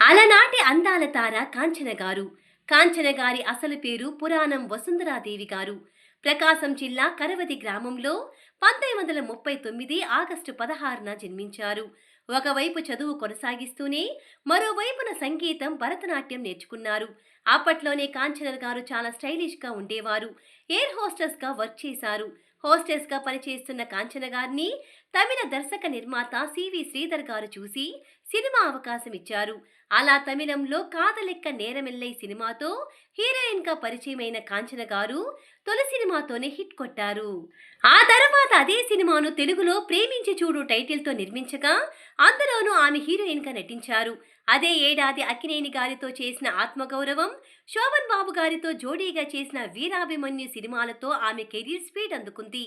అలనాటి అందాల తార కాంచన గారు. కాంచన గారి అసలు పేరు పురాణం వసుంధరాదేవి గారు. ప్రకాశం జిల్లా కరవది గ్రామంలో పంతొమ్మిది వందల ముప్పై తొమ్మిది ఆగస్టు పదహారున జన్మించారు. ఒకవైపు చదువు కొనసాగిస్తూనే మరోవైపున సంగీతం భరతనాట్యం నేర్చుకున్నారు. అప్పట్లోనే కాంచన గారు చాలా స్టైలిష్గా ఉండేవారు. ఎయిర్ హోస్టెస్గా వర్క్ చేశారు. హోస్టెస్గా పనిచేస్తున్న కాంచన గారిని తమిళ దర్శక నిర్మాత సివి శ్రీధర్ గారు చూసి సినిమా అవకాశం ఇచ్చారు. అలా తమిళంలో కాదలెక్క నేరమెల్లై సినిమాతో హీరోయిన్గా పరిచయమైన కాంచన గారు తొలి సినిమాతోనే హిట్ కొట్టారు. ఆ తర్వాత అదే సినిమాను తెలుగులో ప్రేమించి చూడు టైటిల్తో నిర్మించగా అందులోనూ ఆమె హీరోయిన్గా నటించారు. అదే ఏడాది అక్కినేని గారితో చేసిన ఆత్మగౌరవం శోభన్ బాబు గారితో జోడీగా చేసిన వీరాభిమన్యు సినిమాలతో ఆమె కెరీర్ స్పీడ్ అందుకుంది.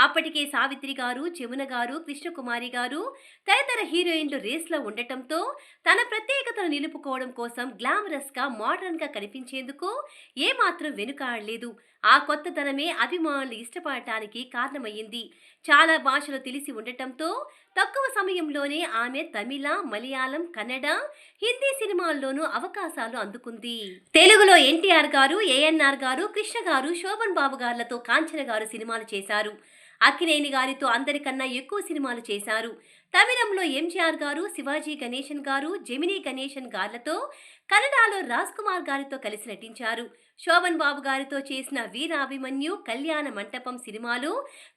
అప్పటికే సావిత్రి గారు జమున గారు కృష్ణకుమారి గారు తదితర హీరోయిన్లు రేస్లో ఉండటంతో తన ప్రత్యేకతను నిలుపుకోవడం కోసం గ్లామరస్గా మోడర్న్గా కనిపించేందుకు ఏమాత్రం వెనుకాడలేదు ఆ కొత్తతనమే అభిమానులు ఇష్టపడటానికి కారణమయ్యింది. చాలా భాషలు తెలిసి ఉండటంతో తక్కువ సమయంలోనే ఆమె తమిళ మలయాళం కన్నడ హిందీ సినిమాల్లోనూ అవకాశాలు అందుకుంది. తెలుగులో ఎన్టీఆర్ గారు ఏఎన్ఆర్ గారు కృష్ణ గారు శోభన్ బాబు గారులతో కాంచన గారు సినిమాలు చేశారు. అక్కినేని గారితో అందరికన్నా ఎక్కువ సినిమాలు చేశారు. తమిళంలో ఎంజీఆర్ గారు శివాజీ గణేశన్ గారు జెమినీ గణేశన్ గార్లతో కన్నడలో రాజ్ కుమార్ గారితో కలిసి నటించారు. శోభన్ బాబు గారితో చేసిన వీరాభిమన్యు కళ్యాణ మంటపం సినిమాలు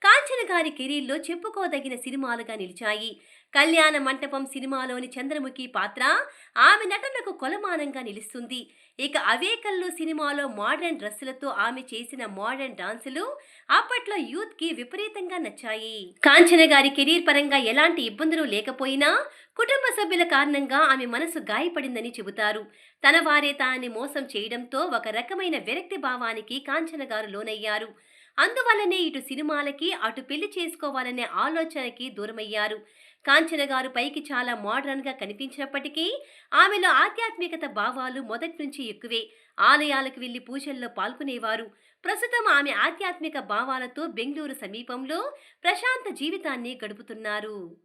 కాంచన గారి కెరీర్లో చెప్పుకోదగిన సినిమాలుగా నిలిచాయి. కళ్యాణ మంటపం సినిమాలోని చంద్రముఖి పాత్ర ఆమె నటనకు కొలమానంగా నిలుస్తుంది. ఇక అవేకల్లో సినిమాలో మోడర్న్ డ్రెస్సులతో ఆమె చేసిన మోడర్న్ డాన్సులు అప్పట్లో యూత్కి విపరీతంగా నచ్చాయి. కాంచన గారి కెరీర్ పరంగా ఎలాంటి ఇబ్బందులు లేకపోయినా కుటుంబ సభ్యుల కారణంగా ఆమె మనసు గాయపడిందని చెబుతారు. తన వారే తాన్ని మోసం చేయడంతో ఒక రకమైన విరక్తి భావానికి కాంచన గారు లోనయ్యారు. అందువల్లనే ఇటు సినిమాలకి అటు పెళ్ళి చేసుకోవాలనే ఆలోచనకి దూరమయ్యారు. కాంచన గారు పైకి చాలా మోడర్న్గా కనిపించినప్పటికీ ఆమెలో ఆధ్యాత్మికత భావాలు మొదటి నుంచి ఎక్కువే. ఆలయాలకు వెళ్ళి పూజల్లో పాల్గొనేవారు. ప్రస్తుతం ఆమె ఆధ్యాత్మిక భావాలతో బెంగళూరు సమీపంలో ప్రశాంత జీవితాన్ని గడుపుతున్నారు.